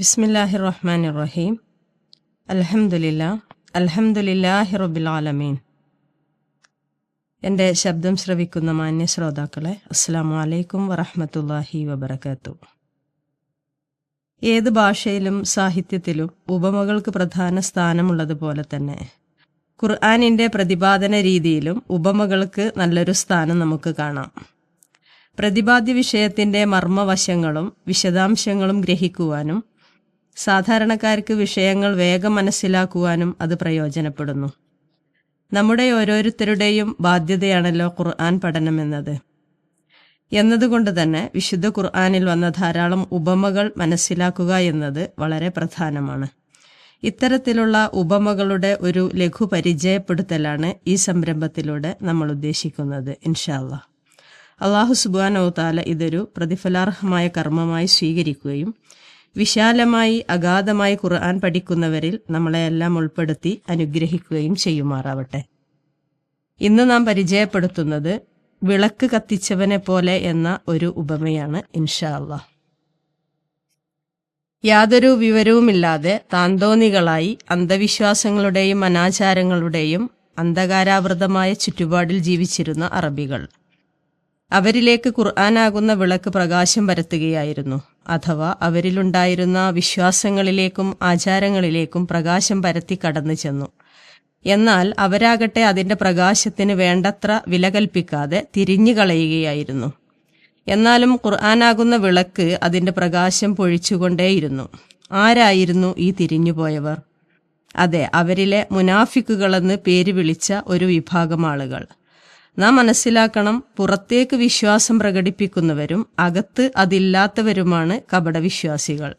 ബിസ്മില്ലാഹി റഹ്മാൻ റഹീം അലഹമുല്ല അൽഹംദുലില്ലാഹി റബ്ബിൽ ആലമീൻ എന്റെ ശബ്ദം ശ്രവിക്കുന്ന മാന്യ ശ്രോതാക്കളെ അസ്സാം വലൈക്കും വറഹമത്തല്ലാഹി വബർക്കാത്തു ഏത് ഭാഷയിലും സാഹിത്യത്തിലും ഉപമകൾക്ക് പ്രധാന സ്ഥാനമുള്ളതുപോലെ തന്നെ ഖുർആാനിന്റെ പ്രതിപാദന രീതിയിലും ഉപമകൾക്ക് നല്ലൊരു സ്ഥാനം നമുക്ക് കാണാം. പ്രതിപാദ്യ വിഷയത്തിന്റെ മർമ്മവശങ്ങളും വിശദാംശങ്ങളും ഗ്രഹിക്കുവാനും സാധാരണക്കാർക്ക് വിഷയങ്ങൾ വേഗം മനസ്സിലാക്കുവാനും അത് പ്രയോജനപ്പെടുന്നു. നമ്മുടെ ഓരോരുത്തരുടെയും ബാധ്യതയാണല്ലോ ഖുർആൻ പഠനമെന്നത് എന്നതുകൊണ്ട് തന്നെ വിശുദ്ധ ഖുർആാനിൽ വന്ന ധാരാളം ഉപമകൾ മനസ്സിലാക്കുക എന്നത് വളരെ പ്രധാനമാണ്. ഇത്തരത്തിലുള്ള ഉപമകളുടെ ഒരു ലഘു പരിചയപ്പെടുത്തലാണ് ഈ സംരംഭത്തിലൂടെ നമ്മൾ ഉദ്ദേശിക്കുന്നത് ഇൻഷാല്ല അള്ളാഹു സുബാനോ താല ഇതൊരു പ്രതിഫലാർഹമായ കർമ്മമായി സ്വീകരിക്കുകയും വിശാലമായി അഗാധമായി ഖുർആൻ പഠിക്കുന്നവരിൽ നമ്മളെയെല്ലാം ഉൾപ്പെടുത്തി അനുഗ്രഹിക്കുകയും ചെയ്യുമാറാവട്ടെ. ഇന്ന് നാം പരിചയപ്പെടുത്തുന്നത് വിളക്ക് കത്തിച്ചവനെ പോലെ എന്ന ഒരു ഉപമയാണ് ഇൻഷാ യാതൊരു വിവരവുമില്ലാതെ താന്തോന്നികളായി അന്ധവിശ്വാസങ്ങളുടെയും അനാചാരങ്ങളുടെയും അന്ധകാരാവൃതമായ ചുറ്റുപാടിൽ ജീവിച്ചിരുന്ന അറബികൾ. അവരിലേക്ക് ഖുർആനാകുന്ന വിളക്ക് പ്രകാശം പരത്തുകയായിരുന്നു. അഥവാ അവരിലുണ്ടായിരുന്ന വിശ്വാസങ്ങളിലേക്കും ആചാരങ്ങളിലേക്കും പ്രകാശം പരത്തി കടന്നു ചെന്നു. എന്നാൽ അവരാകട്ടെ അതിന്റെ പ്രകാശത്തിന് വേണ്ടത്ര വില കൽപ്പിക്കാതെ തിരിഞ്ഞു കളയുകയായിരുന്നു. എന്നാലും ഖുർആനാകുന്ന വിളക്ക് അതിന്റെ പ്രകാശം പൊഴിച്ചുകൊണ്ടേയിരുന്നു. ആരായിരുന്നു ഈ തിരിഞ്ഞുപോയവർ അതെ അവരിലെ മുനാഫിക്കുകളെന്ന് പേര് വിളിച്ച ഒരു വിഭാഗം ആളുകൾ. നാം മനസ്സിലാക്കണം പുറത്തേക്ക് വിശ്വാസം പ്രകടിപ്പിക്കുന്നവരും അകത്ത് അതില്ലാത്തവരുമാണ് കപടവിശ്വാസികൾ.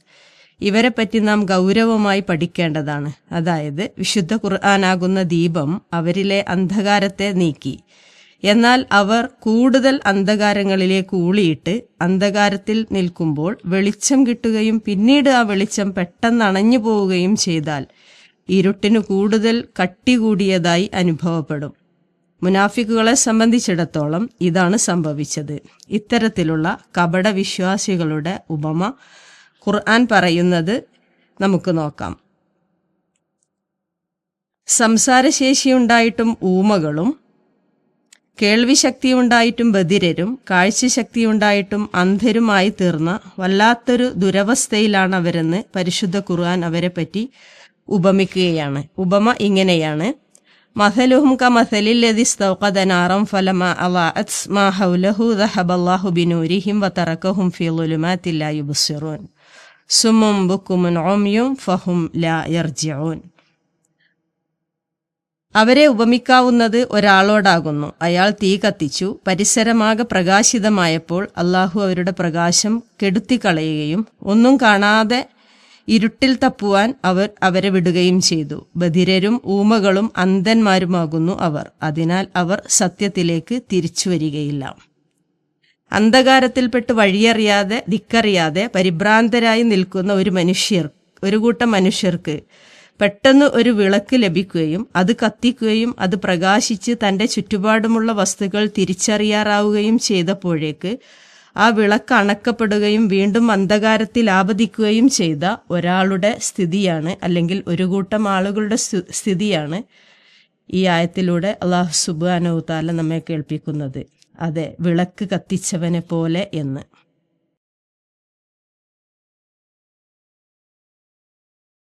ഇവരെപ്പറ്റി നാം ഗൗരവമായി പഠിക്കേണ്ടതാണ്. അതായത് വിശുദ്ധ ഖുർആാനാകുന്ന ദീപം അവരിലെ അന്ധകാരത്തെ നീക്കി. എന്നാൽ അവർ കൂടുതൽ അന്ധകാരങ്ങളിലേക്ക് ഊളിയിട്ട് അന്ധകാരത്തിൽ നിൽക്കുമ്പോൾ വെളിച്ചം കിട്ടുകയും പിന്നീട് ആ വെളിച്ചം പെട്ടെന്ന് അണഞ്ഞു പോവുകയും ചെയ്താൽ ഇരുട്ടിന് കൂടുതൽ കട്ടി കൂടിയതായി അനുഭവപ്പെടും. മുനാഫിക്കുകളെ സംബന്ധിച്ചിടത്തോളം ഇതാണ് സംഭവിച്ചത്. ഇത്തരത്തിലുള്ള കപട വിശ്വാസികളുടെ ഉപമ ഖുർആൻ പറയുന്നത് നമുക്ക് നോക്കാം. സംസാരശേഷിയുണ്ടായിട്ടും ഊമകളും കേൾവിശക്തിയുണ്ടായിട്ടും ബധിരരും കാഴ്ചശക്തിയുണ്ടായിട്ടും അന്ധരുമായി തീർന്ന വല്ലാത്തൊരു ദുരവസ്ഥയിലാണ് അവരെന്ന് പരിശുദ്ധ ഖുർആൻ പറ്റി ഉപമിക്കുകയാണ്. ഉപമ ഇങ്ങനെയാണ്. മഥലുഹും കമഥലില്ലതി സ്തൗഖദ നാറം ഫലമ അളഅത് മാ ഹൗലഹു ذهب الله بنورهم وتركهم في ظلمات لا يبصرون സും ബുക്കും ഉമ്യും ഫഹും ലാ യർജിഊൻ അവരെ ഉപമിക്കാവുന്നത് ഒരാളോടാകുന്നു അയാൾ തീ കത്തിച്ചു പരിസരമാകെ പ്രകാശിതമായപ്പോൾ അള്ളാഹു അവരുടെ പ്രകാശം കെടുത്തിക്കളയുകയും ഒന്നും കാണാതെ ഇരുട്ടിൽ തപ്പുവാൻ അവർ അവരെ വിടുകയും ചെയ്തു. ബധിരരും ഊമകളും അന്ധന്മാരുമാകുന്നു അവർ. അതിനാൽ അവർ സത്യത്തിലേക്ക് തിരിച്ചു വരികയില്ല. അന്ധകാരത്തിൽപ്പെട്ട് വഴിയറിയാതെ ദിക്കറിയാതെ പരിഭ്രാന്തരായി നിൽക്കുന്ന ഒരു മനുഷ്യർ ഒരു കൂട്ടം മനുഷ്യർക്ക് പെട്ടെന്ന് ഒരു വിളക്ക് ലഭിക്കുകയും അത് കത്തിക്കുകയും അത് പ്രകാശിച്ച് തന്റെ ചുറ്റുപാടുമുള്ള വസ്തുക്കൾ തിരിച്ചറിയാറാവുകയും ചെയ്തപ്പോഴേക്ക് ആ വിളക്ക് അണക്കപ്പെടുകയും വീണ്ടും അന്ധകാരത്തിൽ ആപതിക്കുകയും ചെയ്ത ഒരാളുടെ സ്ഥിതിയാണ് അല്ലെങ്കിൽ ഒരു കൂട്ടം ആളുകളുടെ സ്ഥിതിയാണ് ഈ ആയത്തിലൂടെ അള്ളാഹു സുബാനവുത്താല നമ്മെ കേൾപ്പിക്കുന്നത്. അതെ വിളക്ക് കത്തിച്ചവനെ പോലെ എന്ന്.